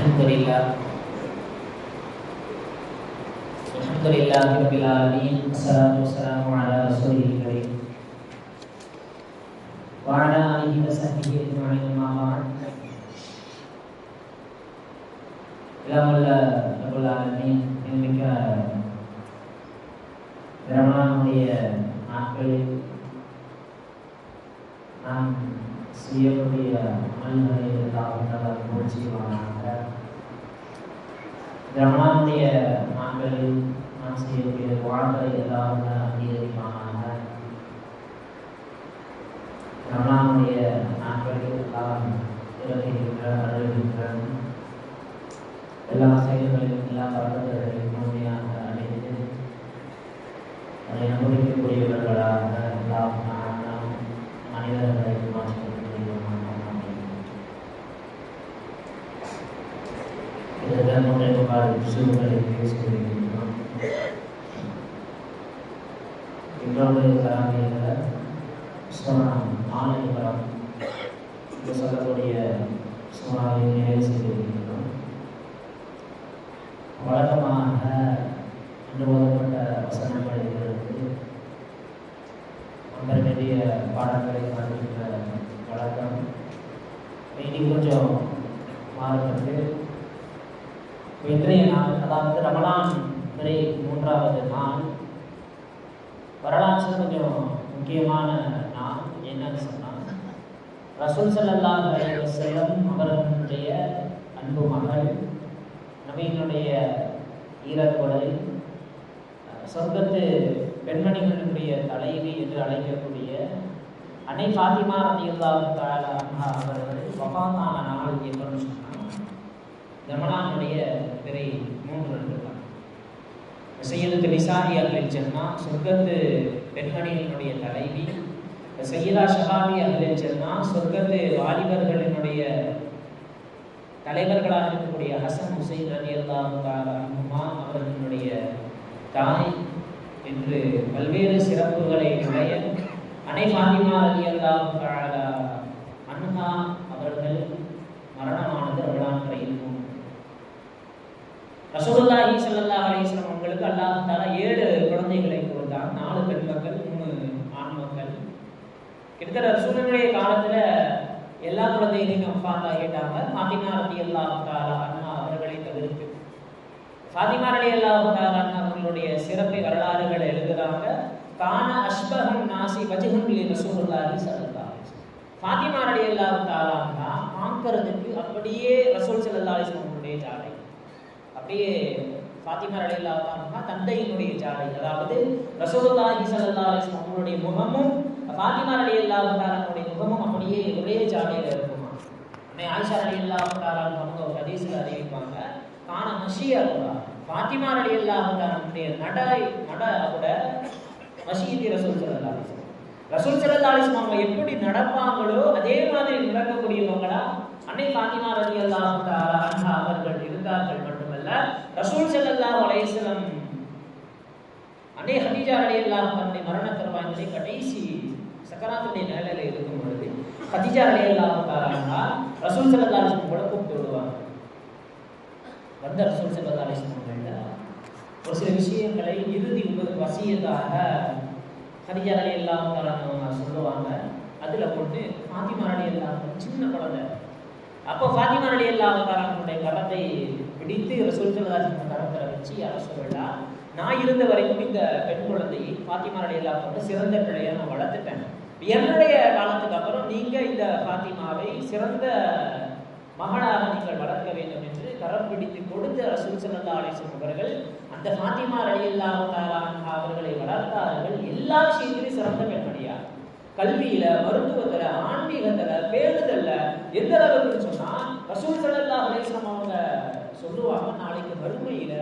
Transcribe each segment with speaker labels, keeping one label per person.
Speaker 1: الحمد لله الحمد لله رب العالمين والصلاة والسلام على رسوله الكريم وعلى آله وصحبه أجمعين ما بعد எல்லாம் உள்ள ரபுல் ஆலமின் மிக ரமணானுடைய நாட்களில் நாம் செய்யக்கூடிய பிரம்மாவுடைய மாண்பையும் ஆசிரியருடைய வாழ்வை எல்லாரும் அங்கீகரிப்பானாக பிரம்மாவுடைய நாட்களில் எல்லாம் இறங்குகின்ற அழுகின்ற எல்லா செயல்களிலும் எல்லா வரலாறு சொல்லியிருக்கிறோம் இன்னொரு தராமையில் சோனாம் ஆலயம் இந்த சொல்லக்கூடிய சோனாவை நிறைவு செய்திருக்கிறோம் வழக்கமாக அனுபவப்பட்ட வசனங்கள் இருக்கிறது அம்பரமெரிய பாடங்களை காண்கின்ற வழக்கம் இனி கொஞ்சம் மாறப்பட்டு இன்றைய நாள் அதாவது ரமலான் துறை மூன்றாவது நாள் வரலாற்று கொஞ்சம் முக்கியமான நாள் என்னன்னு சொன்னால் ரசூல் சல்லா செல்லம் அவர்களுடைய அன்பு மகள் நவீனுடைய ஈரக்கொலை சொர்க்கத்து பெண்மணிகளுடைய தலைவி என்று அழைக்கக்கூடிய அன்னை ஃபாத்திமா ரதியுல்லா அவர்கள் வபாத்தான நாள் என்று சொன்னால் ஜமலானுடைய பிறை மூன்று இருக்கலாம் செய்யலுக்கு நிசாரி அகலில் சென்னா சொர்க்கத்து பெண்மணிகளினுடைய தலைவி செய்யலா ஷஹாபி அகலில் சென்னா சொர்க்கத்து வாலிபர்களினுடைய தலைவர்களாக இருக்கக்கூடிய ஹசன் ஹுசைன் அலி அல்லாஹுமா அவர்களுடைய தாய் என்று பல்வேறு சிறப்புகளை உடைய அனை மாதிமா அலி அல்லாஹு அன்ஹா அவர்கள் மரணமானது ரசகுல்லாஹி சல்லா அலிஸ்லாம் அவங்களுக்கு அல்லாஹ் தாரா ஏழு குழந்தைகளை கொடுத்தான் நாலு பெண் மக்கள் மூணு ஆண் மக்கள் கிட்டத்தட்ட ரசூலனுடைய காலத்துல எல்லா குழந்தைகளையும் அப்பாத்தா கேட்டாங்க ஃபாத்திமா ரதி அல்லா தாரா அண்ணா அவர்களை தவிர்த்து ஃபாத்திமா ரலி அல்லா தாரா அவர்களுடைய சிறப்பை வரலாறுகளை எழுதுறாங்க தான அஷ்பகம் நாசி வஜகுன்லி ரசூலுல்லாஹி சல்லா ஃபாத்திமா ரலி அல்லா தாரா பார்க்கறதுக்கு அப்படியே ரசூல் சல்லா அலிஸ்லாம் அவர்களுடைய ஜாடை அப்படியே ஃபாத்திமர் அலையில்லாதான் தந்தையினுடைய ஜாதை அதாவது ரசோல்லாஹி சல்லா அவங்களுடைய முகமும் ஃபாத்திமர் அலையில்லாதாரனுடைய முகமும் அப்படியே ஒரே ஜாடையில் இருக்குமா ஆயிஷா அலையில்லாதாரன் அவங்க ஒரு ஹதீஸில் அறிவிப்பாங்க காண மஷியல்லா ஃபாத்திமா அலையில்லாதாரனுடைய நடை நட கூட மஷீதி ரசூல் சல்லா ரசூல் சல்லா அவங்க எப்படி நடப்பாங்களோ அதே மாதிரி நடக்கக்கூடியவங்களா அன்னை ஃபாத்திமா அலி அல்லாஹ் அவர்கள் இருந்தார்கள் மட்டும் சொன்னாங்கல்ல ரசூல் செல்லல்லா வலையசலம் அன்னை ஹதீஜா அலி அல்லா தன்னை மரணத்திற்கு கடைசி சக்கராத்துடைய நிலையில இருக்கும் பொழுது ஹதீஜா அலி அல்லா தாரா ரசூல் செல்லல்லா அலிஸ்லம் கூட கூப்பிட்டு விடுவாங்க வந்த ரசூல் செல்லல்லா அலிஸ்லம் ஒரு சில விஷயங்களை இறுதி வசியதாக ஹரிஜா அலி அல்லா தாரா சொல்லுவாங்க அதில் போட்டு ஃபாத்திமா அலி அல்லா சின்ன குழந்தை அப்போ ஃபாத்திமா அலி அல்லா தாரானுடைய படத்தை பிடித்து ரசூல்களாக கரத்தில் வச்சு யார் சொல்லலாம் நான் இருந்த வரைக்கும் இந்த பெண் குழந்தையை ஃபாத்திமா அலையெல்லாம் கொண்டு சிறந்த பிள்ளையாக நான் வளர்த்துட்டேன் என்னுடைய காலத்துக்கு அப்புறம் நீங்கள் இந்த ஃபாத்திமாவை சிறந்த மகளாக நீங்கள் வளர்க்க வேண்டும் என்று கரம் பிடித்து கொடுத்த ரசூல் சல்லா அலிசன் அவர்கள் அந்த ஃபாத்திமா அலையெல்லாம் அவர்களை வளர்த்தார்கள் எல்லா விஷயங்களையும் சிறந்த பெண்மணியார் கல்வியில மருத்துவத்துல ஆன்மீகத்துல பேருதல்ல எந்த அளவுக்கு சொன்னா ரசூல் சிறந்தா அலிஸ்லாம் அவங்க சொல்லுவாங்க நாளைக்கு வறுமையில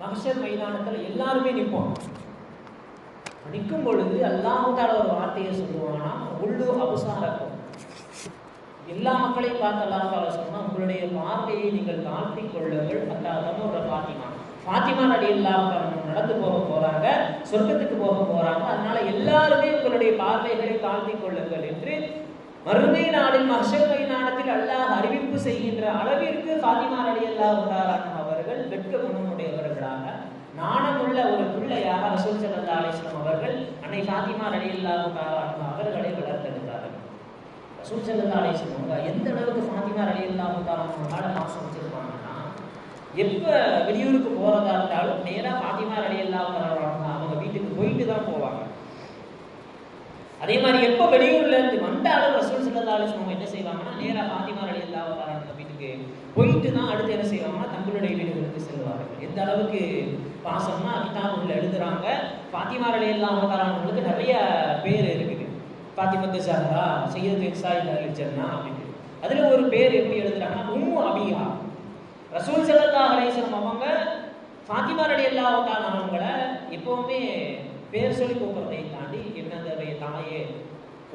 Speaker 1: மகசர் மைதானத்துல எல்லாருமே நிற்போம் நிற்கும் பொழுது அல்லாஹால ஒரு வார்த்தையை சொல்லுவாங்கன்னா உள்ளு இருக்கும் எல்லா மக்களையும் பார்த்து அல்லாஹால சொன்னா உங்களுடைய வார்த்தையை நீங்கள் தாழ்த்தி கொள்ளுங்கள் அல்லாதான் ஒரு பாத்திமா பாத்திமா நடி இல்லாமல் நடந்து போக போறாங்க சொர்க்கத்துக்கு போக போறாங்க அதனால எல்லாருமே உங்களுடைய பார்வைகளை தாழ்த்தி கொள்ளுங்கள் என்று மறுமை நாளில் மஷர் மைதானத்தில் அல்லாஹ் அறிவிப்பு செய்கின்ற அளவிற்கு ஃபாத்திமா அலி அல்லாஹ் அவர்கள் வெட்க குணமுடையவர்களாக நாணமுள்ள ஒரு பிள்ளையாக ரசூல் சல்லா அலிஸ்லாம் அவர்கள் அன்னை ஃபாத்திமா அலி அல்லாஹ் அவர்களை வளர்த்தெடுத்தார்கள் ரசூல் சல்லா அலிஸ்லாம் அவங்க எந்த அளவுக்கு ஃபாத்திமா அலி அல்லாஹ் அவர்களால் பாசம் வச்சிருப்பாங்கன்னா எப்ப வெளியூருக்கு போறதா இருந்தாலும் நேராக ஃபாத்திமா அலி அல்லாஹ் அவங்க வீட்டுக்கு போயிட்டு தான் போவாங்க அதே மாதிரி எப்ப வெளியூர்ல இருந்து அந்த அளவு ரசூல் சல்லா அவங்க என்ன செய்வாங்கன்னா நேராக பாத்திமார் அலி அல்லா வீட்டுக்கு போயிட்டு தான் அடுத்து என்ன செய்வாங்கன்னா தங்களுடைய வீடுகளுக்கு செல்வார்கள் எந்த அளவுக்கு பாசம்னா உள்ள எழுதுறாங்க பாத்திமார் அலி அல்லா நிறைய பேர் இருக்குது பாத்திமத்து சாரா செய்யறது இசாயில் அலி அப்படின்னு அதில் ஒரு பேர் எப்படி எழுதுறாங்கன்னா உம்மு அபியா ரசூல் சல்லா அலிஸ்லாம் அவங்க ஃபாத்திமா ரடி அல்லாவுக்கான அவங்கள எப்போவுமே பேர் சொல்லி கூப்பிட்றதை தாண்டி என்னதுடைய தாயே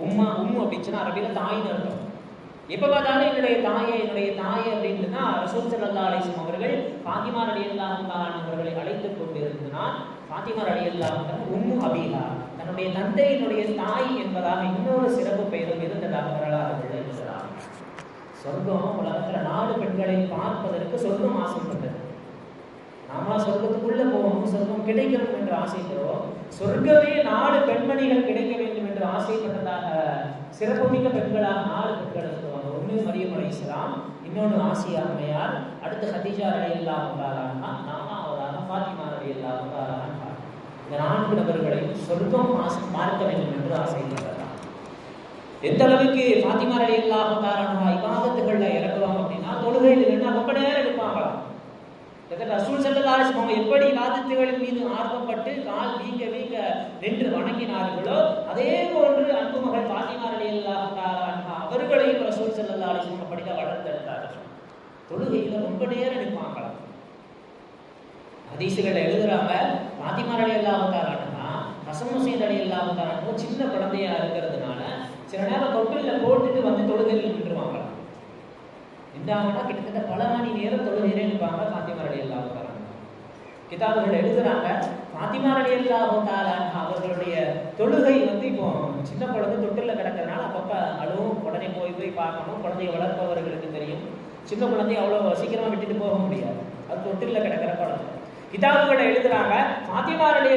Speaker 1: உம்மா உம் சொன்னா அரபியில தாயின்னு அர்த்தம் எப்போ பார்த்தாலும் என்னுடைய தாயை என்னுடைய தாயை அப்படின்னு தான் ரசூல் சல்லா அலிஸ்லாம் அவர்கள் பாத்திமார் அலி அல்லாஹான் அவர்களை அழைத்து கொண்டு இருந்தால் ஃபாத்திமா அலி அல்லாஹான் உம்மு அபீலா தன்னுடைய தந்தையினுடைய தாய் என்பதாக இன்னொரு சிறப்பு பெயரும் இருந்ததாக வரலாறு எழுதுகிறார் சொர்க்கம் உலகத்துல நாலு பெண்களை பார்ப்பதற்கு சொர்க்கம் ஆசைப்பட்டது நாமளா சொர்க்கத்துக்குள்ளே போவோம் சொர்க்கம் கிடைக்கணும் என்று ஆசைக்கிறோம் சொர்க்கமே நாலு பெண்மணிகள் கிடைக்க வேண்டும் என்று ஆசைப்பட்டதாக சிறப்புமிக்க பெண்களாக நாலு பெண்கள் சொல்லுவாங்க ஒன்று மரியம் அலைசலாம் இன்னொன்று ஆசியா அம்மையார் அடுத்து ஹதீஜா அலி அல்லா அவதாரானா நாமா அவதாரா ஃபாத்திமா அலி அல்லா இந்த நான்கு நபர்களையும் சொர்க்கம் ஆசை பார்க்க வேண்டும் என்று ஆசைக்கிறார் எந்த அளவுக்கு ஃபாத்திமா அலி அல்லா அவதாரானா இவாதத்துகளில் இறங்குவாங்க அப்படின்னா தொழுகையில் இருந்து ரொம்ப நேரம் இருப்பாங்களாம் ரசூல் செல்லலாரிசம் அவங்க எப்படி இலாதத்துகளின் மீது ஆர்வப்பட்டு கால் வீங்க வீங்க நின்று வணங்கினார்களோ அதே போன்று அன்பு மகள் பாத்திமாரணியல்லாக அவர்களையும் ரசூல் செல்லலாரிசம் அப்படிதான் வளர்த்தெடுத்தார்கள் தொழுகையில ரொம்ப நேரம் நிற்பாங்களாம் ஹதீசுகள் எழுதுறாங்க பாத்திமாரணி அல்லாவுக்காரன்னா ரசமும் செய்த அணி இல்லாவுக்காரனும் சின்ன குழந்தையா இருக்கிறதுனால சில நேரம் தொட்டில போட்டுட்டு வந்து தொழுகையில் நின்றுவாங்களாம் நிதானமாக கிட்டத்தட்ட பல மணி நேரம் தொழுகிறேன்னுப்பாங்க ஃபாத்திமா அலி அல்லா கிதாபுகள் எழுதுறாங்க ஃபாத்திமா அலி அல்லா அவர்களுடைய தொழுகை வந்து இப்போ சின்ன குழந்தை தொட்டில் கிடக்கிறதுனால அப்பப்போ அழுவும் உடனே போய் போய் பார்க்கணும் குழந்தைய வளர்ப்பவர்களுக்கு தெரியும் சின்ன குழந்தைய அவ்வளோ சீக்கிரமாக விட்டுட்டு போக முடியாது அது தொட்டிலில் கிடக்கிற குழந்தை கிதாபுகளை எழுதுறாங்க பாத்திமா அலி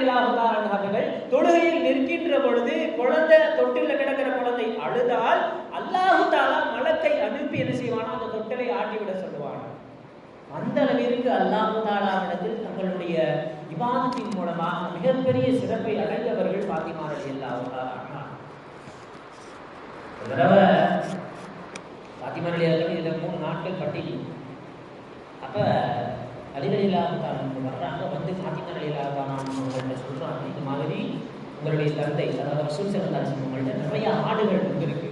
Speaker 1: அவர்கள் தொழுகையில் நிற்கின்ற பொழுது குழந்தை தொட்டில கிடக்கிற குழந்தை அழுதால் அல்லாஹு தாலா மலத்தை அனுப்பி என்ன செய்வானா அந்த தொட்டிலை ஆட்டிவிட சொல்லுவானா அந்த அளவிற்கு அல்லாஹு தாலாவிடத்தில் தங்களுடைய விவாதத்தின் மூலமாக மிகப்பெரிய சிறப்பை அடைந்தவர்கள் பாத்திமா அலி அல்லாஹுதான் ஒரு தடவை அலி இதில் மூணு நாட்கள் பட்டியல் அப்போ காரணம் வர்றாங்க வந்து ஃபாத்திமா அலிலாவுக்கான அவங்கள்ட்ட சொல்கிறாங்க இந்த மாதிரி உங்களுடைய தந்தை அதாவது ரசூல் சிறந்தார் உங்கள்கிட்ட நிறைய ஆடுகள் வந்துருக்கு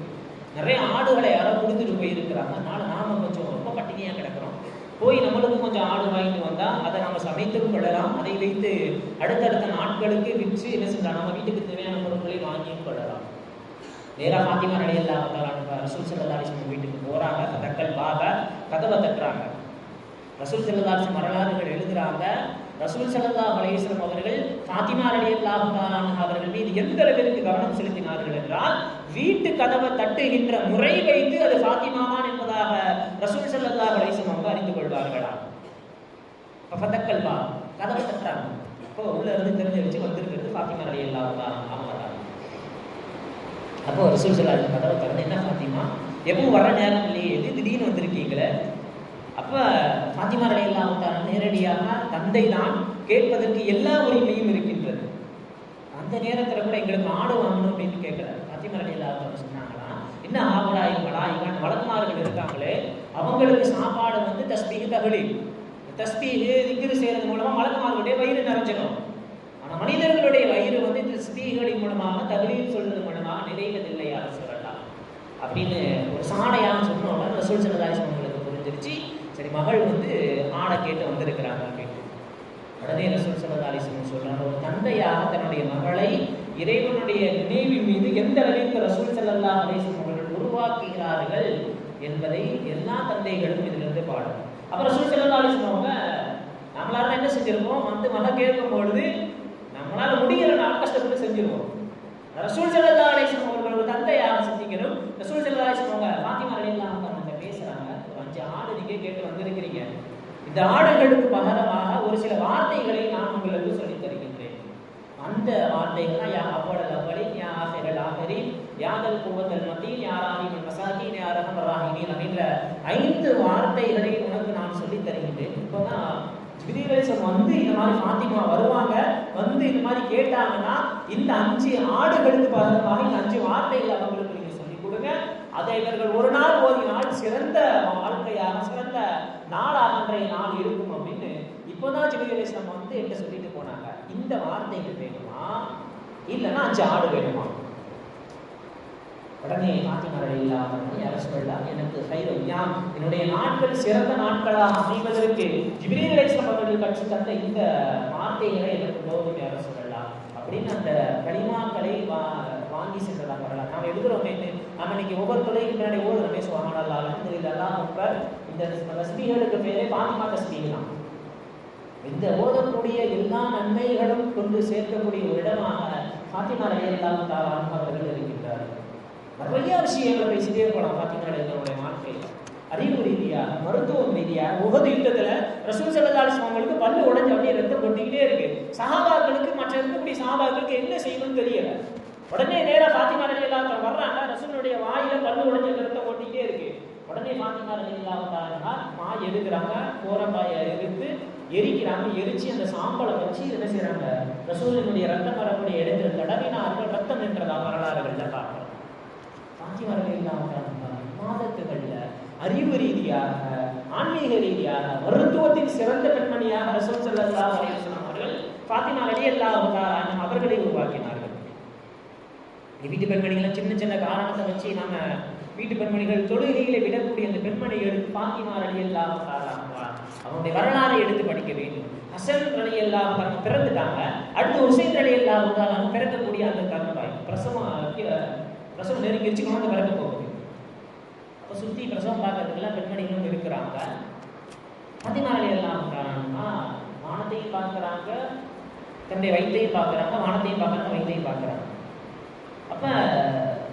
Speaker 1: நிறைய ஆடுகளை யாரோ கொடுத்துட்டு போயிருக்கிறாங்க அதனால் நாம் கொஞ்சம் ரொம்ப பட்டினியாக கிடக்கிறோம் போய் நம்மளுக்கும் கொஞ்சம் ஆடு வாங்கிட்டு வந்தால் அதை நம்ம சமைத்தும் கொள்ளலாம் அதை வைத்து அடுத்தடுத்த நாட்களுக்கு விற்று என்ன செஞ்சால் நம்ம வீட்டுக்கு தேவையான பொருட்களை வாங்கியும் கொள்ளலாம் நேராக ஃபாத்திமா அலியல்லாவுக்கான ரசூல் சிறந்தாரி வீட்டுக்கு போகிறாங்க தக்கல் பாபா கதவை தட்டுறாங்க ரசூல் செல்லதாசி வரலாறுகள் எழுதுகிறாங்க ரசூல் செல்லல்லா அலேஸ்வரம் அவர்கள் ஃபாத்திமா அலி அல்லாஹான் அவர்கள் மீது எந்த அளவிற்கு கவனம் செலுத்தினார்கள் என்றால் வீட்டு கதவை தட்டுகின்ற முறை வைத்து அது ஃபாத்திமாவான் என்பதாக ரசூல் செல்லதா அலேஸ்வரம் அவங்க அறிந்து கொள்வார்களா பதக்கல்வா கதவை தட்டுறாங்க இப்போ உள்ள இருந்து தெரிஞ்சு வச்சு வந்திருக்கிறது ஃபாத்திமா அலி அல்லாஹான் அப்போ ரசூல் செல்லா கதவை திறந்து என்ன ஃபாத்திமா எப்பவும் வர நேரம் இல்லையே எது திடீர்னு வந்திருக்கீங்களே அப்போ பாத்திமார் அலையில்லாவுத்தார் நேரடியாக தந்தை தான் கேட்பதற்கு எல்லா உரிமையும் இருக்கின்றது அந்த நேரத்தில் கூட எங்களுக்கு ஆடு வாங்கணும் அப்படின்னு கேட்குறாரு பாத்திமார் அலையில்லாவுத்தார் சொன்னாங்களா என்ன ஆவலா இவங்களா இவன் வழக்கமார்கள் இருக்காங்களே அவங்களுக்கு சாப்பாடு வந்து தஸ்பிக்கு தகுதி தஸ்பி திக்கிரு செய்கிறது மூலமாக மலக்குமார்களுடைய வயிறு நிறைஞ்சிடும் ஆனால் மனிதர்களுடைய வயிறு வந்து இந்த ஸ்பீகளின் மூலமாக தகுதியில் சொல்வது மூலமாக நிறைவதில்லையா சொல்லலாம் அப்படின்னு ஒரு சாணையாக சொன்னோம்னா ரசூல் சிலதாய் சொன்னோம் சரி மகள் வந்து ஆடை கேட்டு வந்திருக்கிறாங்க அப்படின்னு உடனே ரசூல் சல்லதாலிசன் சொல்றாங்க ஒரு தந்தையாக தன்னுடைய மகளை இறைவனுடைய நினைவின் மீது எந்த அளவிற்கு ரசூல் சல்லா அலிசன் அவர்கள் உருவாக்குகிறார்கள் என்பதை எல்லா தந்தைகளும் இதிலிருந்து பாடும் அப்புறம் ரசூல் சல்லா அலிசன் அவங்க நம்மளால என்ன செஞ்சிருக்கோம் வந்து மழை கேட்கும் பொழுது நம்மளால முடிகிற நாள் கஷ்டப்பட்டு செஞ்சிருவோம் ரசூல் சல்லா அலிசன் அவர்கள் இந்த ஆடைகளுக்கு பகரமாக ஒரு சில வார்த்தைகளை நான் உங்களுக்கு சொல்லித் தருகின்றேன் அந்த வார்த்தைகள்லாம் யா அவ்வளவு அவ்வளின் யா ஆசைகள் ஆகரின் யாதல் கூவத்தல் மத்தியில் யாராகின் மசாகின் யாரகம் ராகினின் அப்படின்ற ஐந்து வார்த்தைகளை உனக்கு நான் சொல்லித் தருகின்றேன் இப்போதான் பிரிவரிசம் வந்து இந்த மாதிரி பாத்திமா வருவாங்க வந்து இந்த மாதிரி கேட்டாங்கன்னா இந்த அஞ்சு ஆடுகளுக்கு பகரமாக இந்த அஞ்சு வார்த்தைகள் அவங்களுக்கு அதை இவர்கள் ஒரு நாள் ஓதினால் சிறந்த வாழ்க்கையாக சிறந்த நாளாக அன்றைய நாள் இருக்கும் அப்படின்னு இப்போதான் ஜிபி கணேசன் வந்து என்கிட்ட சொல்லிட்டு போனாங்க இந்த வார்த்தைகள் வேணுமா இல்லைன்னா அஞ்சு ஆடு வேணுமா உடனே நாட்டினரை இல்லாமல் அரசு சொல்லலாம் எனக்கு சைரம் என்னுடைய நாட்கள் சிறந்த நாட்களாக அமைவதற்கு ஜிபிரில் அவர்கள் கட்சி தந்த இந்த வார்த்தைகளை எனக்கு போதுமே அரசு சொல்லலாம் அப்படின்னு அந்த களிமாக்களை ஈஸியாக வரலாம் நாம் எழுதுகிறோமே நம்ம இன்னைக்கு ஒவ்வொரு தொழிலுக்கு முன்னாடி ஓதுறோமே சுவாமி நல்லா அலமதுல எல்லாம் இப்போ இந்த தஸ்மிகளுக்கு பேரே பாத்திமா தஸ்மிகளாம் இந்த ஓதக்கூடிய எல்லா நன்மைகளும் கொண்டு சேர்க்கக்கூடிய ஒரு இடமாக பாத்திமா ரலியல்லாஹு தாலா அவர்கள் இருக்கின்றார் நிறைய விஷயங்களை பேசிட்டே இருக்கலாம் பாத்திமா ரலியல்லாவுடைய வாழ்க்கை அறிவு ரீதியா மருத்துவம் ரீதியாக உகது யுத்தத்தில் ரசூல் செல்லதாலிஸ் அவங்களுக்கு பல்லு உடஞ்ச அப்படியே ரத்தம் கொட்டிக்கிட்டே இருக்கு சகாபாக்களுக்கு மற்ற இருக்கக்கூடிய சகாபாக்களுக்கு என்ன செய்யணும்னு தெரியல உடனே நேரம் பாத்திமா அலி இல்லாத வர்றாங்க ரசூலுடைய வாயில பல்லு உடஞ்ச நிறுத்த ஓட்டிக்கிட்டே இருக்கு உடனே பாத்திமா அலி இல்லாத மா எடுக்கிறாங்க போற பாய எரித்து எரிக்கிறாங்க எரிச்சு அந்த சாம்பலை வச்சு என்ன செய்யறாங்க ரசூலினுடைய ரத்தம் வரக்கூடிய இடத்துல தடவினார்கள் ரத்தம் என்றதா வரலாறுகள்ல பார்க்கிறோம் பாத்திமா அலி இல்லாத மாதத்துகள்ல அறிவு ரீதியாக ஆன்மீக ரீதியாக மருத்துவத்தின் சிறந்த பெண்மணியாக ரசூல் செல்லல்லா அவர்கள் பாத்திமா அலி அல்லா அவர்களை உருவாக்கினார்கள் இந்த வீட்டு பெண்மணிகள்லாம் சின்ன சின்ன காரணத்தை வச்சு நம்ம வீட்டு பெண்மணிகள் தொழுகைகளை விடக்கூடிய அந்த பெண்மணிகளுக்கு பாத்திமார் அலி எல்லாம் அவனுடைய வரலாறை எடுத்து படிக்க வேண்டும் அசல் அலி எல்லாம் பிறந்துட்டாங்க அடுத்து உசைன் அலி எல்லாம் அவங்க பிறக்கக்கூடிய அந்த கருந்தாய் பிரசவம் பிரசவம் நெருங்கிருச்சு குழந்தை பிறக்க போகுது அப்போ சுற்றி பிரசவம் பார்க்கறதுக்குலாம் பெண்மணிகளும் இருக்கிறாங்க பாத்திமார் அலி எல்லாம் வானத்தையும் பார்க்குறாங்க தன்னுடைய வயிற்றையும் பார்க்குறாங்க வானத்தையும் பார்க்குறாங்க வயிற்றையும் பார்க்குறாங்க அப்போ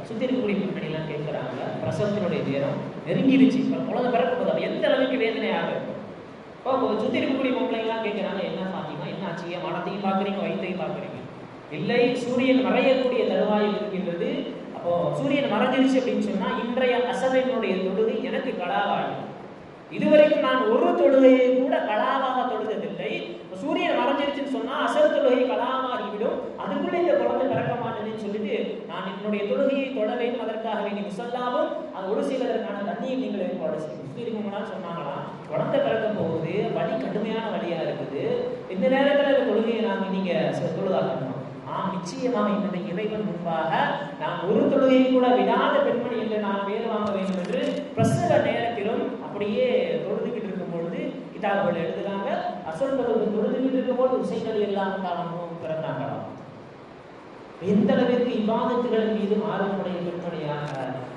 Speaker 1: சுற்றி இருக்கக்கூடிய முன்னணிலாம் கேட்குறாங்க பிரசவத்தினுடைய நேரம் நெருங்கிடுச்சு இப்போ உலக பிறக்க போதும் அப்போ எந்த அளவுக்கு வேதனையாக இருக்கும் இப்போ சுற்றி இருக்கக்கூடிய பொம்பளைங்களாம் கேட்குறாங்க என்ன பாத்தீங்க என்ன ஆச்சு மனத்தையும் பார்க்குறீங்க வயிற்றையும் பார்க்குறீங்க இல்லை சூரியன் மறையக்கூடிய தருவாய் இருக்கின்றது அப்போ சூரியன் மறைஞ்சிருச்சு அப்படின்னு சொன்னால் இன்றைய அசவையினுடைய தொழுகை எனக்கு கடாவாகும் இதுவரைக்கும் நான் ஒரு தொழுகையை கூட கலாவாக தொழுததில்லை சூரியன் மறைஞ்சிருச்சுன்னு சொன்னால் அசல் தொழுகை கலாவாகிவிடும் அதுக்குள்ளே இந்த குழந்தை பிறக்க மாட்டேன்னு சொல்லிட்டு நான் என்னுடைய தொழுகையை தொட வேண்டும் அதற்காக வேண்டிய முசல்லாவும் அது ஒரு சிலருக்கான தண்ணியை நீங்கள் ஏற்பாடு செய்யும் முஸ்லீம்னால் சொன்னாங்களாம் குழந்தை பிறக்கும் போது வழி கடுமையான வழியா இருக்குது இந்த நேரத்தில் இந்த கொள்கையை நாங்கள் நீங்க தொழுதாக்கணும் ஆ நிச்சயமாக என்னுடைய இறைவன் முன்பாக நான் ஒரு தொழுகையை கூட விடாத பெண்மணி என்று நான் வேறு வாங்க வேண்டும் என்று பிரசவ நேரத்திலும் அப்படியே தொழுதுகிட்டு இருக்கும் பொழுது கிட்டாபுகள் எழுதுகிறாங்க அசல் தொழுது தொழுதுகிட்டு இருக்கும் போது உசைகள் எல்லாம் பிறந்தாங்களாம் எந்த அளவிற்கு இவாதத்துகள் மீது ஆர்வமுடைய பெண்மணியாக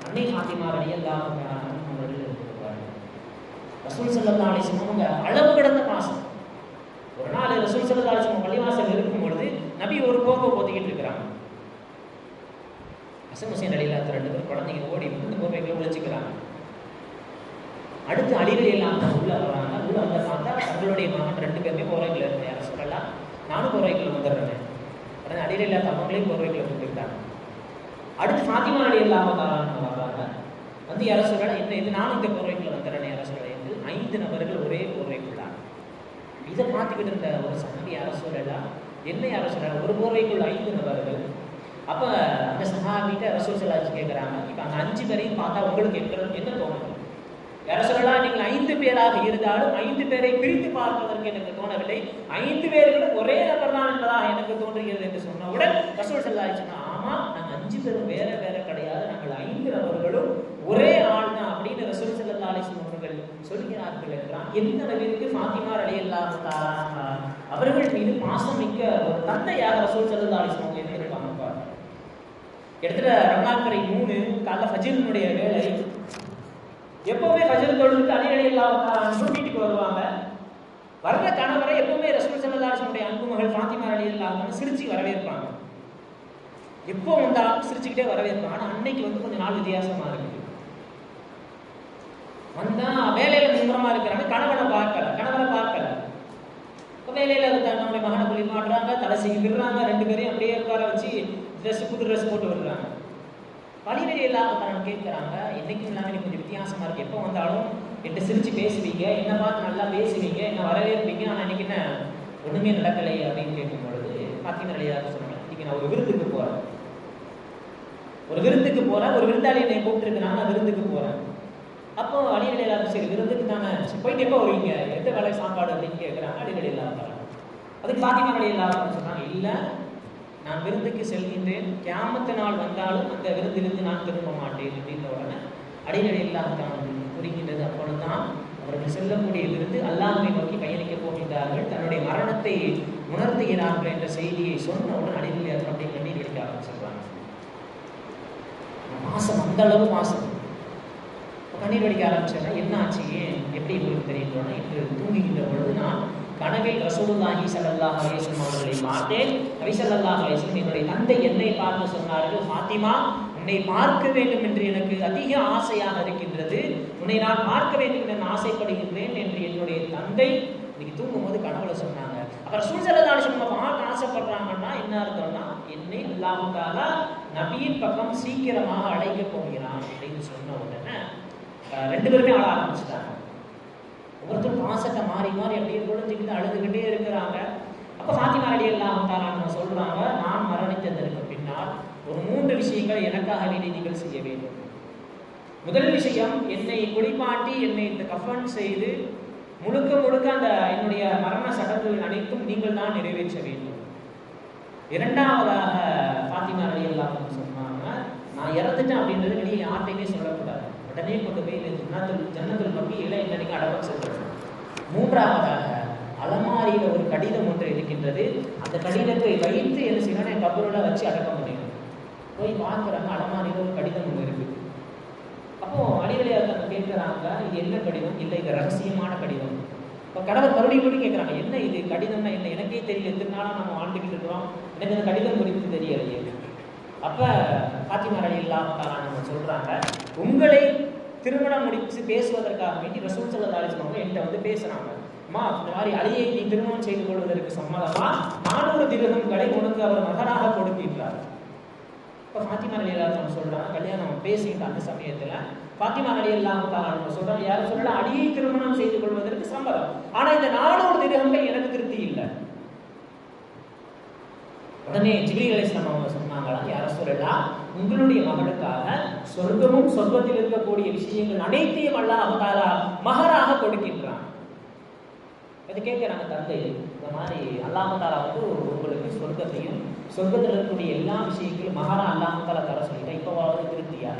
Speaker 1: அன்னை பாத்திமாவை எல்லாம் அவர்கள் இருக்கிறார்கள் ரசூல் செல்லல்லா அலிசம் அளவு கிடந்த பாசம் ஒரு நாள் ரசூல் செல்லல்லா அலிசம் பள்ளிவாசல் இருக்கும் பொழுது நபி ஒரு கோப்பை போத்திக்கிட்டு இருக்கிறாங்க அசன் ஹுசேன் அலிலாத்த ரெண்டு பேரும் குழந்தைங்க ஓடி வந்து கோப்பைக்குள்ள ஒழிச்சுக்கிறாங்க அடுத்து அழிவு இல்லாமல் உள்ள வராங்க உள்ள வந்து பார்த்தா தங்களுடைய மகன் ரெண்டு பேருமே கோரைக்குள்ள இருந்தேன் யாரும் சொல்லலாம் நானும் கோரைக்குள்ள வந்துடுறேன் ஏன்னா அடியில் இல்லாத அவங்களையும் போர்வைக்குள்ள கொண்டுட்டாங்க அடுத்து ஃபாத்திமா அடி இல்லாம வர்றாங்க வந்து யாரோ சொல்கிறேன் என்ன இது நானும் இந்த போர்வைக்குள்ள வந்துடுறேன் யாரோ சொல்கிறேன் என்று ஐந்து நபர்கள் ஒரே போர்வைக்குள்ளாங்க இதை பார்த்துக்கிட்டு இருந்த ஒரு சகதி யாரோ சொல்லலாம் என்ன யாரோ சொல்கிறாங்க ஒரு போர்வைக்குள்ள ஐந்து நபர்கள் அப்போ அந்த சகாபிட்ட அரசு சொல்லாச்சு கேட்குறாங்க இப்போ அந்த அஞ்சு பேரையும் பார்த்தா உங்களுக்கு என்ன என்ன தோணும் யாரும் சொல்லலாம் நீங்கள் ஐந்து பேராக இருந்தாலும் ஐந்து பேரை பிரித்து பார்ப்பதற்கு எனக்கு தோணவில்லை ஐந்து பேர்களும் ஒரே நபர் தான் என்பதாக எனக்கு தோன்றுகிறது என்று சொன்னவுடன் ரசூல் செல்லாய் சொன்னால் ஆமா நாங்கள் அஞ்சு பேரும் வேற வேற கிடையாது நாங்கள் ஐந்து நபர்களும் ஒரே ஆள் தான் அப்படின்னு ரசூல் செல்லா அலிஸ்லம் அவர்கள் சொல்கிறார்கள் என்றால் எந்த அளவிற்கு ஃபாத்திமார் அலி அவர்கள் மீது பாசம் மிக்க ஒரு தந்தையாக ரசூல் செல்லா அலிஸ்லம் அவங்க இருந்திருப்பாங்க இடத்துல ரம்லாக்கரை மூணு காலைல ஃபஜீலினுடைய வேலை எப்பவுமே கஜல் தொழுதுட்டு அணிகளை இல்லாமல் வீட்டுக்கு வருவாங்க வர்ற கணவரை எப்பவுமே ரசூல் செல்லாசனுடைய அன்பு மகள் பாத்திமா அலி இல்லாமல் சிரிச்சு வரவேற்பாங்க எப்போ வந்தாலும் சிரிச்சுக்கிட்டே வரவேற்பாங்க ஆனால் அன்னைக்கு வந்து கொஞ்சம் நாள் வித்தியாசமா இருக்குது வந்தா வேலையில நிம்மரமா இருக்கிறாங்க கணவனை பார்க்கல கணவனை பார்க்கல வேலையில நம்முடைய மகனை குளிமாடுறாங்க தலை செய்ய விடுறாங்க ரெண்டு பேரையும் அப்படியே உட்கார வச்சு ட்ரெஸ் புது ட்ரெஸ் போட்டு விடுறாங்க வழிவெளி இல்லாத காரணம் கேட்கிறாங்க என்னைக்கும் இல்லாமல் நீங்கள் கொஞ்சம் வித்தியாசமாக இருக்குது எப்போ வந்தாலும் என்கிட்ட சிரித்து பேசுவீங்க என்ன பார்த்து நல்லா பேசுவீங்க என்ன வரவேற்பீங்க ஆனால் இன்றைக்கி என்ன ஒன்றுமே நடக்கலை அப்படின்னு கேட்கும் பொழுது பார்த்தீங்கன்னா யாரும் சொன்னேன் இன்றைக்கி நான் ஒரு விருந்துக்கு போகிறேன் ஒரு விருந்துக்கு போகிறேன் ஒரு விருந்தாளி என்னை கூப்பிட்டுருக்குனால நான் விருந்துக்கு போகிறேன் அப்போ வழியில் இல்லாத சரி விருந்துக்கு தானே போயிட்டு எப்போ வருவீங்க எந்த வேலை சாப்பாடு அப்படின்னு கேட்குறாங்க அடிநிலை இல்லாத அதுக்கு பாத்திமா வழி இல்லாத சொன்னாங்க இல்லை நான் விருந்துக்கு செல்கின்றேன் கேமத்து நாள் வந்தாலும் அந்த விருந்திலிருந்து நான் திரும்ப மாட்டேன் அப்படின்ற உடனே அடிநடை இல்லாதான் புரிகின்றது அப்பொழுது தான் அவர்கள் செல்லக்கூடிய விருந்து அல்லாமை நோக்கி பயணிக்கப் போகின்றார்கள் தன்னுடைய மரணத்தை உணர்த்துகிறார்கள் என்ற செய்தியை சொன்னவுடன் அடிநிலை அப்படி கண்ணீர் எடுக்க ஆரம்பிச்சிருக்காங்க மாசம் அந்த அளவு மாசம் கண்ணீர் வடிக்க ஆரம்பிச்சேன்னா என்ன ஆச்சு ஏன் எப்படி உங்களுக்கு தெரியும்னா இன்று தூங்குகின்ற பொழுது நான் கனவில் ரசூலுல்லாஹி அலைஹி வஸல்லம் அவர்களை பார்த்தேன் நபி சல்லாஹ் அலேஸ்லம் என்னுடைய தந்தை என்னை பார்த்து சொன்னார்கள் ஃபாத்திமா உன்னை பார்க்க வேண்டும் என்று எனக்கு அதிக ஆசையாக இருக்கின்றது உன்னை நான் பார்க்க வேண்டும் என்று நான் ஆசைப்படுகின்றேன் என்று என்னுடைய தந்தை இன்னைக்கு தூங்கும் போது கனவுல சொன்னாங்க அப்புறம் அலைஹி வஸல்லம் பார்க்க ஆசைப்படுறாங்கன்னா என்ன அர்த்தம்னா என்னை இல்லாமதால நபியின் பக்கம் சீக்கிரமாக அழைக்க போகிறான் அப்படின்னு சொன்ன உடனே ரெண்டு பேருமே ஆட ஆரம்பிச்சிட்டாங்க ஒவ்வொருத்தரும் பாசத்தை மாறி மாறி அப்படியே குழந்தைக்கிட்டு அழுதுகிட்டே இருக்கிறாங்க அப்போ ஃபாத்திமா அலி எல்லாம் அவங்க சொல்கிறாங்க நான் மரணித்ததற்கு பின்னால் ஒரு மூன்று விஷயங்கள் எனக்காக வேண்டி நீங்கள் செய்ய வேண்டும் முதல் விஷயம் என்னை குளிப்பாட்டி என்னை இந்த கஃபன் செய்து முழுக்க முழுக்க அந்த என்னுடைய மரண சடங்குகள் அனைத்தும் நீங்கள் தான் நிறைவேற்ற வேண்டும் இரண்டாவதாக ஃபாத்திமா அடி எல்லாம் சொன்னாங்க நான் இறந்துட்டேன் அப்படின்றது வெளியே யார்கிட்டையுமே சொல்லக்கூடாது உடனே கொண்டு போய் ஜன்னத்தில் ஜன்னத்தில் மக்கி இளைய நிலைக்கு அடக்கம் செல்கிறோம் மூன்றாவதாக அலமாரியில் ஒரு கடிதம் ஒன்று இருக்கின்றது அந்த கடிதத்தை வைத்து என்ன செய்யணும் கபரோட வச்சு அடக்க முடியும் போய் பார்க்குறாங்க அலமாரியில் ஒரு கடிதம் ஒன்று இருக்குது அப்போ அடிவழியாக இருக்காங்க கேட்குறாங்க இது என்ன கடிதம் இல்லை இது ரகசியமான கடிதம் இப்போ கடவுள் மறுபடியும் கூட கேட்குறாங்க என்ன இது கடிதம்னா என்ன எனக்கே தெரியல எதுனாலும் நாளாக நம்ம வாழ்ந்துக்கிட்டு இருக்கிறோம் எனக்கு இந்த கடிதம் குறித்து தெரியலையே அப்போ பாத்திமாரலி இல்லாமல் நம்ம சொல்கிறாங்க உங்களை திருமணம் முடிச்சு பேசுவதற்காக வேண்டி ரசூல் சல்லா அலிஸ்லாம் என்கிட்ட வந்து பேசுனாங்க அம்மா இந்த மாதிரி அலியை நீ திருமணம் செய்து கொள்வதற்கு சம்மதமா நானூறு திருகங்களை உனக்கு அவர் மகனாக கொடுத்திருக்கிறார் இப்ப ஃபாத்திமா அலி அல்லா சொல்றாங்க கல்யாணம் பேசிட்டு அந்த சமயத்தில் ஃபாத்திமா அலி அவங்க சொல்றாங்க யாரும் சொல்லல அடியை திருமணம் செய்து கொள்வதற்கு சம்மதம் ஆனால் இந்த நானூறு திருகங்கள் எனக்கு திருப்தி இல்லை உடனே ஜிபிரி அலிஸ்லாம் அவங்க சொன்னாங்களா யாரும் சொல்லலாம் உங்களுடைய மகளுக்காக சொர்க்கமும் சொர்க்கத்தில் இருக்கக்கூடிய விஷயங்கள் அனைத்தையும் அல்ல தாலா மகராக கொடுக்கின்றான் இது கேட்குறாங்க தந்தை இந்த மாதிரி அல்லாமதாரா வந்து உங்களுக்கு சொர்க்கத்தையும் சொர்க்கத்தில் இருக்கக்கூடிய எல்லா விஷயங்களும் மகாரா அல்லாமதாலா தர சொல்லிட்டா இப்போவாவது திருப்தியா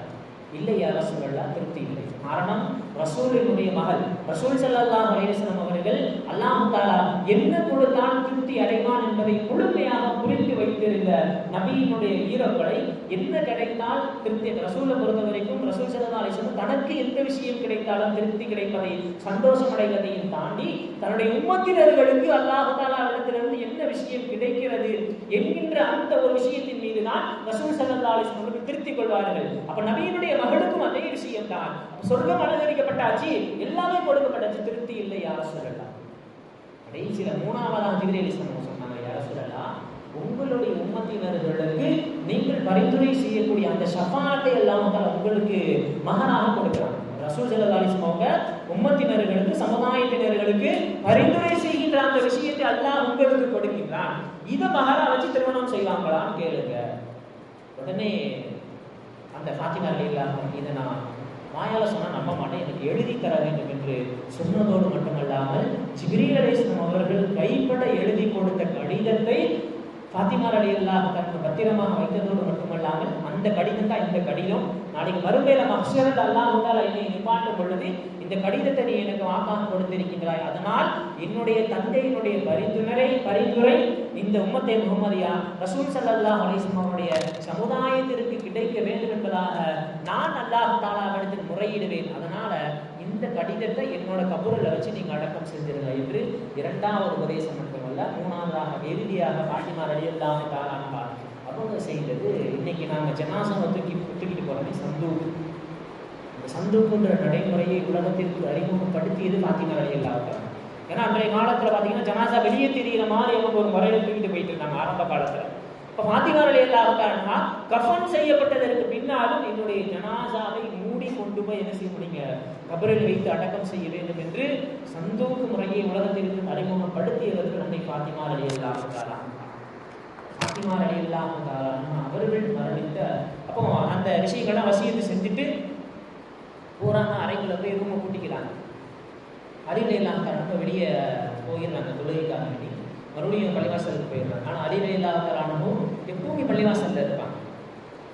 Speaker 1: இல்லை யா ரசூலல்லா திருப்தி இல்லை காரணம் ரசூலினுடைய மகள் ரசூல் செல்லல்லா அலேசனம் அவர்கள் அல்லாஹ் என்ன கொடுத்தான் திருப்தி அடைவான் என்பதை முழுமையாக புரிந்து வைத்திருந்த நபியினுடைய ஈரப்படை என்ன கிடைத்தால் திருப்தி ரசூலை பொறுத்த வரைக்கும் ரசூல் செல்லல்லா தனக்கு எந்த விஷயம் கிடைத்தாலும் திருப்தி கிடைப்பதை சந்தோஷம் அடைவதையும் தாண்டி தன்னுடைய உம்மத்தினர்களுக்கு அல்லாஹு தாலா இடத்திலிருந்து என்ன விஷயம் கிடைக்கிறது என்கின்ற அந்த ஒரு விஷயத்தின் மீது தான் ரசூல் செல்லல்லா அலேசன் திருப்தி கொள்வார்கள் அப்ப நபியினுடைய மகளுக்கும் அதே விஷயம் தான் சொர்க்கம் அலங்கரிக்கப்பட்டாச்சு எல்லாமே கொடுக்கப்பட்டாச்சு திருப்தி இல்லை யார சொல்லலாம் கடைசியில மூணாவதாம் ஜிகிரேலி சொன்னாங்க யார சொல்லலாம் உங்களுடைய உம்மத்தினர்களுக்கு நீங்கள் பரிந்துரை செய்யக்கூடிய அந்த சஃபாட்டை எல்லாம் உங்களுக்கு மகனாக கொடுக்கிறாங்க ரசூல் ஜலதாலிசம் அவங்க உம்மத்தினர்களுக்கு சமுதாயத்தினர்களுக்கு பரிந்துரை செய்கின்ற அந்த விஷயத்தை அல்லாஹ் உங்களுக்கு கொடுக்கின்றான் இதை மகரா வச்சு திருமணம் செய்வாங்களான்னு கேளுங்க உடனே அந்த ஃபாத்திமா அலிலாகும் இதை நான் வாயால் சொன்ன நம்ப மாட்டேன் எனக்கு எழுதி தர வேண்டும் என்று சொன்னதோடு மட்டுமல்லாமல் ஜிகிரீல் அவர்கள் கைப்பட எழுதி கொடுத்த கடிதத்தை ஃபாத்திமா அலி அல்லாஹ் தனக்கு பத்திரமாக வைத்ததோடு மட்டுமல்லாமல் அந்த கடிதம் தான் இந்த கடிதம் நாளைக்கு மறுமையில மக்சரத் அல்லாஹ் என்னை நிப்பாட்டும் பொழுது இந்த கடிதத்தை நீ எனக்கு வாக்காக கொடுத்திருக்கின்றாய் அதனால் என்னுடைய தந்தையினுடைய பரிந்துரை பரிந்துரை இந்த உம்மத்தை முகமதியா ரசூல் சல்லா அலிஸ்மாவுடைய சமுதாயத்திற்கு கிடைக்க வேண்டும் என்பதாக நான் அல்லாஹ் தாலாவிடத்தில் முறையிடுவேன் அதனால இந்த கடிதத்தை என்னோட கபூரில் வச்சு நீங்கள் அடக்கம் செஞ்சிருங்க என்று இரண்டாவது உபதேசம் மட்டுமல்ல மூணாவதாக இறுதியாக பாட்டிமார் ரலியல்லாஹு தாலான் பார்த்து அவங்க செய்தது இன்னைக்கு நாங்கள் ஜனாசனை தூக்கி தூக்கிட்டு போகிறோமே சந்தூர் சந்துக் என்ற நடைமுறையை உலகத்திற்கு அறிமுகப்படுத்தியது பாத்திமா அலையில் அவர்கள் ஏன்னா அன்றைய காலத்தில் பார்த்தீங்கன்னா ஜனாசா வெளியே தெரிகிற மாதிரி அவங்க ஒரு முறையில் தூக்கிட்டு போயிட்டு இருந்தாங்க ஆரம்ப காலத்தில் இப்போ பாத்திமா அலையில் அவர்கள்னா கஃபன் செய்யப்பட்டதற்கு பின்னாலும் என்னுடைய ஜனாசாவை மூடி கொண்டு போய் என்ன செய்ய முடியுங்க கபரில் வைத்து அடக்கம் செய்ய வேண்டும் என்று சந்தோக்கு முறையை உலகத்திற்கு அறிமுகப்படுத்தியவர்கள் நம்மை பாத்திமா அலையில் அவர்களாம் பாத்திமா அலையில் அவர்கள் அவர்கள் மரணித்த அப்போ அந்த விஷயங்கள்லாம் வசியத்தை செஞ்சுட்டு பூரான அறைக்குள்ளே போய் ரூமை கூட்டிக்கிறாங்க இல்லாத காரணமாக வெளியே போயிடுறாங்க தொழுகைக்காக வேண்டி மறுபடியும் பள்ளிவாசலுக்கு போயிடுறாங்க ஆனால் அறிவில்லாத காரணமும் எப்பவுமே பள்ளிவாசலில் இருப்பாங்க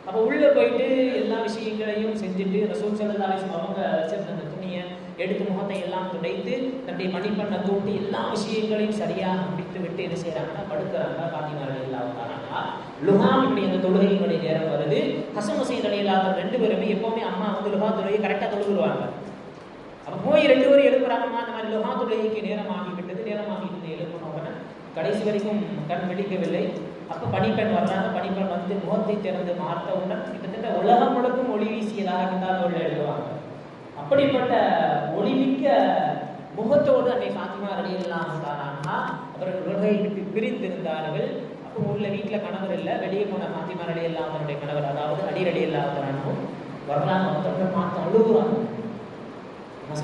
Speaker 1: அப்போ உள்ளே போயிட்டு எல்லா விஷயங்களையும் செஞ்சுட்டு அந்த செல்லதாலேசம் அவங்க வச்சிருந்த அந்த துணியை எடுத்து முகத்தை எல்லாம் துடைத்து தன்னுடைய மணிப்பண்ணை தூட்டி எல்லா விஷயங்களையும் சரியாக முடித்து விட்டு என்ன செய்யறாங்கன்னா படுக்கிறாங்க பாத்திமார்கள் இல்லாம லுஹாவினுடைய அந்த தொழுகையினுடைய நேரம் வருது ஹசமசை ஹுசைன் இல்லாத ரெண்டு பேருமே எப்பவுமே அம்மா வந்து லுஹா தொழுகை கரெக்டாக தொழுகிடுவாங்க அப்போ போய் ரெண்டு பேரும் எழுப்புறாங்கம்மா அந்த மாதிரி லுஹா தொழுகைக்கு நேரம் ஆகிவிட்டது நேரம் ஆகிவிட்டது எழுப்பணும் கடைசி வரைக்கும் கண் வெடிக்கவில்லை அப்போ பனிப்பெண் வர்றாங்க பனிப்பெண் வந்து முகத்தை திறந்து மாற்றவுடன் கிட்டத்தட்ட உலகம் முழுக்கும் ஒளி வீசியதாக இருந்தால் அவர்கள் எழுதுவாங்க அப்படிப்பட்ட ஒளிமிக்க முகத்தோடு அன்னை பாத்திமா வெளியெல்லாம் இருந்தாரானா அவர்கள் உலகை பிரிந்திருந்தார்கள் அப்போ உள்ள வீட்டில் கணவர் இல்லை வெளியே போன பாத்திமா வெளியெல்லாம் அவருடைய கணவர் அதாவது அடிரடி இல்லாதவனும் வரலாறு மொத்தம் பார்த்து அழுகுறாங்க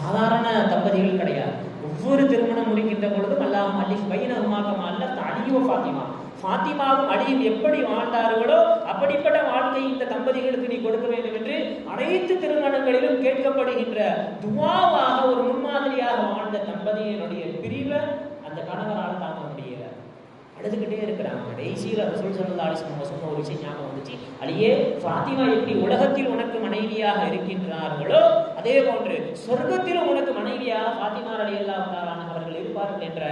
Speaker 1: சாதாரண தம்பதிகள் கிடையாது ஒவ்வொரு திருமணம் முடிக்கின்ற பொழுதும் அல்லாமல் அல்லி பையனகுமாக்கமா அல்ல தனியோ பாத்திமா ஃபாத்திமாவும் அடியும் எப்படி வாழ்ந்தார்களோ அப்படிப்பட்ட வாழ்க்கை இந்த தம்பதிகளுக்கு நீ கொடுக்க வேண்டும் என்று அனைத்து திருமணங்களிலும் கேட்கப்படுகின்ற துவாவாக ஒரு முன்மாதிரியாக வாழ்ந்த தம்பதியினுடைய பிரிவை அந்த கணவரால் தாங்க முடியல அழுதுகிட்டே இருக்கிறாங்க கடைசியில் ரசூல் சொல் சொல்லி சொன்ன ஒரு விஷயம் ஞாபகம் வந்துச்சு அழியே ஃபாத்திமா எப்படி உலகத்தில் உனக்கு மனைவியாக இருக்கின்றார்களோ அதே போன்று சொர்க்கத்திலும் உனக்கு மனைவியாக ஃபாத்திமா அலி அவர்கள் இருப்பார்கள் என்ற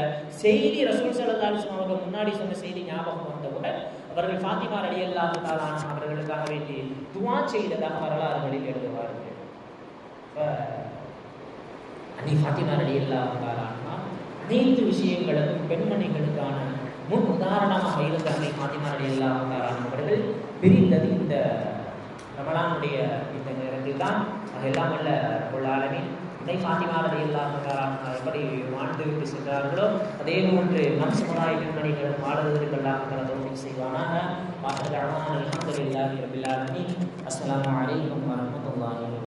Speaker 1: செய்தி ரசூல் சல்லாஸ்லாம் அவர்கள் முன்னாடி சொன்ன செய்தி ஞாபகம் வந்தவுடன் அவர்கள் ஃபாத்திமார் அடி அல்லாஹு அவர்களுக்காக வேண்டி துவா செய்ததாக வரலாறுகளில் எழுதுவார்கள் அன்னை ஃபாத்திமார் அடி அல்லாஹு அனைத்து விஷயங்களுக்கும் பெண்மணிகளுக்கான முன் உதாரணமாக இருந்த அன்னை ஃபாத்திமார் அடி அல்லாஹு அவர்கள் பிரிந்தது இந்த ரமலானுடைய இந்த நேரத்தில் தான் அதெல்லாம் அல்ல பொருளாளமே அதை ஃபாத்திமா அடையெல்லாம் எப்படி வாழ்ந்து விட்டு சென்றார்களோ அதே போன்று நம் சமுதாய பெண்மணிகள் பாடுவதற்கெல்லாம் தோட்டம் செய்வானாக வாசல் அழகான அலமதுல்லாஹி ரபில்லாலமி அஸ்லாம் வலைக்கம் வரமத்து